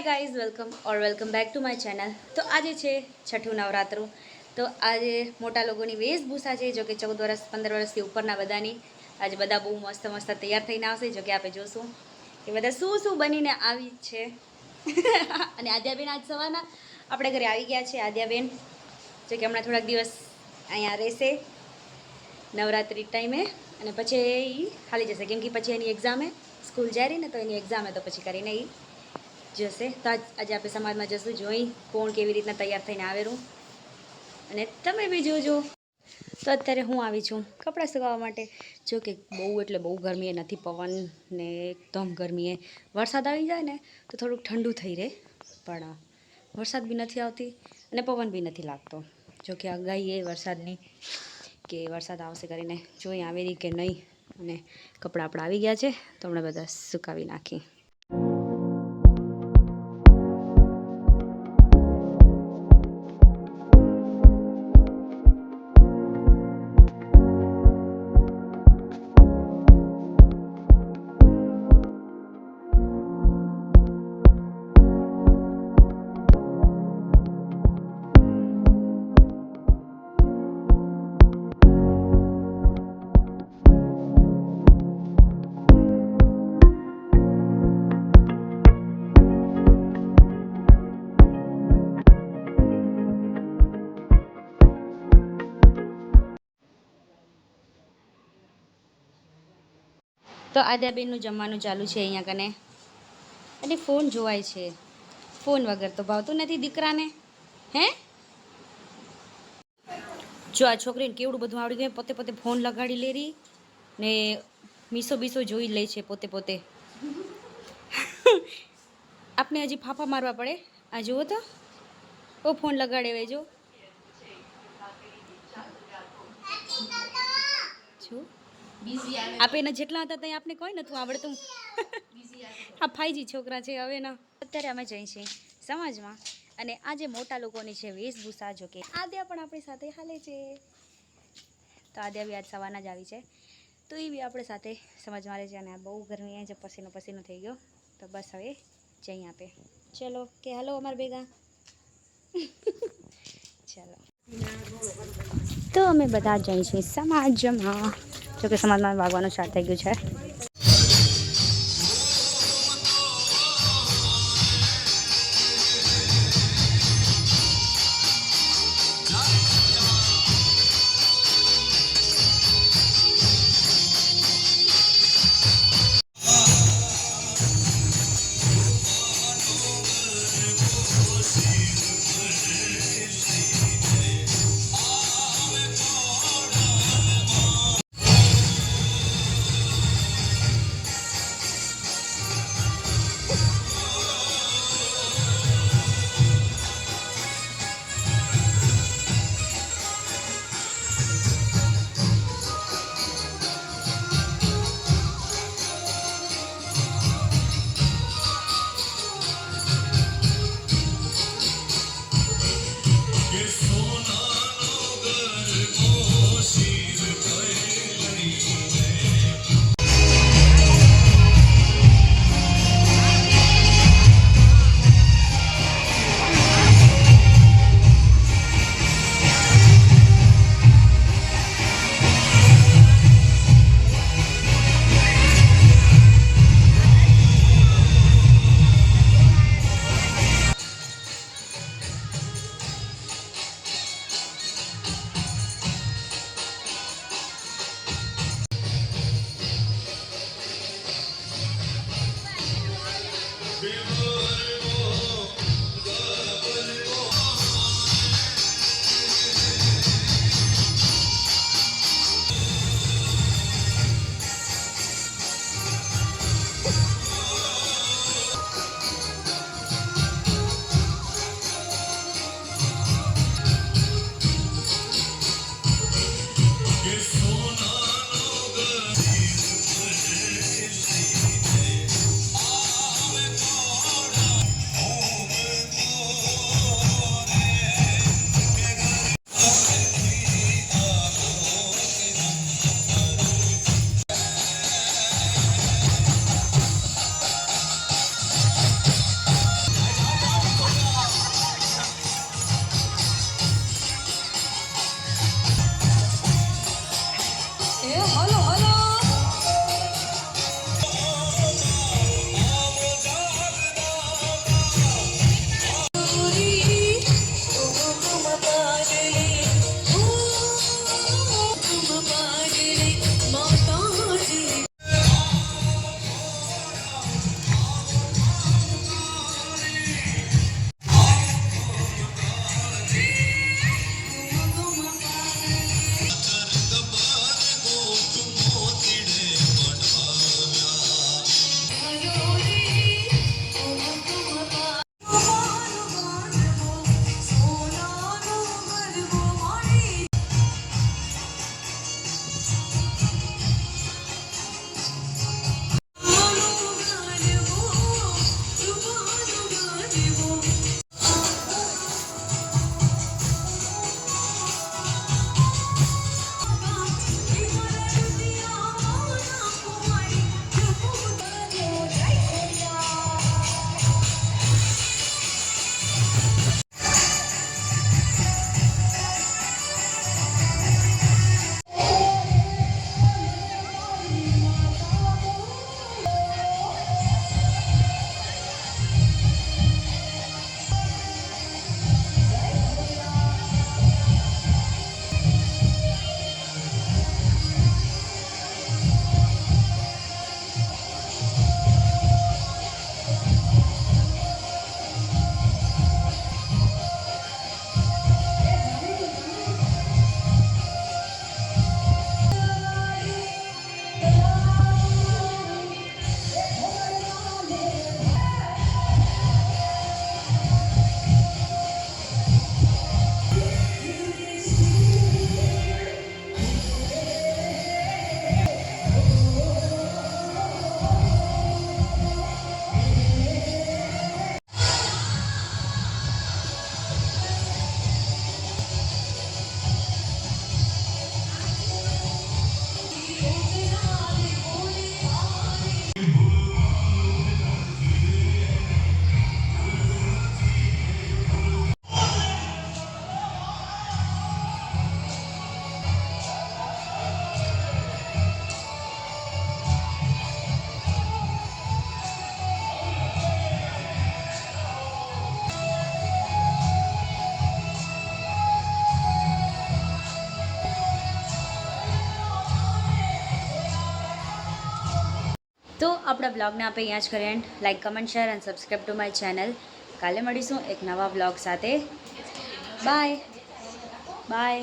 Hi guys welcome or welcome back to my channel તો આજે છે છઠ્ઠું નવરાત્રું. તો આજે મોટા લોકોની વેશભૂષા છે જો કે ચૌદ વર્ષ, પંદર વર્ષથી ઉપરના બધાની. આજે બધા બહુ મસ્ત મસ્ત તૈયાર થઈને આવશે જો આપણે જોશું કે બધા શું શું બનીને આવી છે. અને આદ્યાબેન આજ સવારના આપણે ઘરે આવી ગયા છે. આદ્યાબેન જો કે હમણાં થોડાક દિવસ અહીંયા રહેશે નવરાત્રિ ટાઈમે અને પછી એ હાલી જશે. કેમ કે પછી એની એક્ઝામે સ્કૂલ જાય રહી ને તો એની એક્ઝામે તો પછી કરીને એ જશે. તો આજે આપણે સમાજમાં જશું. જોઈ કોણ કેવી રીતના તૈયાર થઈને આવેલું. અને તમે બી જોજો. તો અત્યારે હું આવી છું કપડાં સુકાવવા માટે. જો કે બહુ એટલે બહુ ગરમી એ નથી, પવન ને એકદમ ગરમી એ. વરસાદ આવી જાય ને, તો થોડુંક ઠંડુ થઈ રહે. પણ વરસાદ બી નથી આવતી અને પવન બી નથી લાગતો. જો કે આગાહી એ વરસાદની કે વરસાદ આવશે કરીને જોઈ આવેલી કે નહીં. અને કપડાં આપણા આવી ગયા છે, તો હમણાં બધા સુકાવી નાખી. તો આદ્યાબેનનું જમવાનું ચાલુ છે અહીંયા કને. અને ફોન જોવાય છે. ફોન વગર તો ભાવતું નથી દીકરાને. હે? જો આ છોકરીને કેવડું બધું આવડી ગયું, પોતે પોતે ફોન લગાડી લે ને મીસો બીસો જોઈ લે છે પોતે પોતે. આપણે હજી ફાફા મારવા પડે? આ જુઓ તો. ઓ ફોન લગાડે વે જો જો આપે એના જેટલા હતા ત્યાં આપણે કોઈ નતું આવડતું. આ ફાઈજી છોકરા છે હવે ના અત્યારે અમે જઈ છીએ સમાજમાં. અને આ જે મોટા લોકોની છે વેશભૂષા જો કે આદ્યા પણ આપણી સાથે હાલે છે. તો આદ્યા બી આજ સવારના જ આવી છે. તો એ બી આપણે સાથે સમાજમાં રહે છે અને આ બહુ ગરમી છે પસીનો પસીનો થઈ ગયો. તો બસ હવે જઈ આપે. ચલો કે હાલો અમાર ભેગા. ચલો. તો અમે બધા જઈ છીએ સમાજમાં. જો કે સમાજમાં વાગવાનું સ્ટાર્ટ થઈ ગયું છે. તો આપણા બ્લોગને આપણે અહીંયા જ કરીએ and like comment share and subscribe to my channel કાલે મળીશું એક નવા બ્લોગ સાથે. Bye bye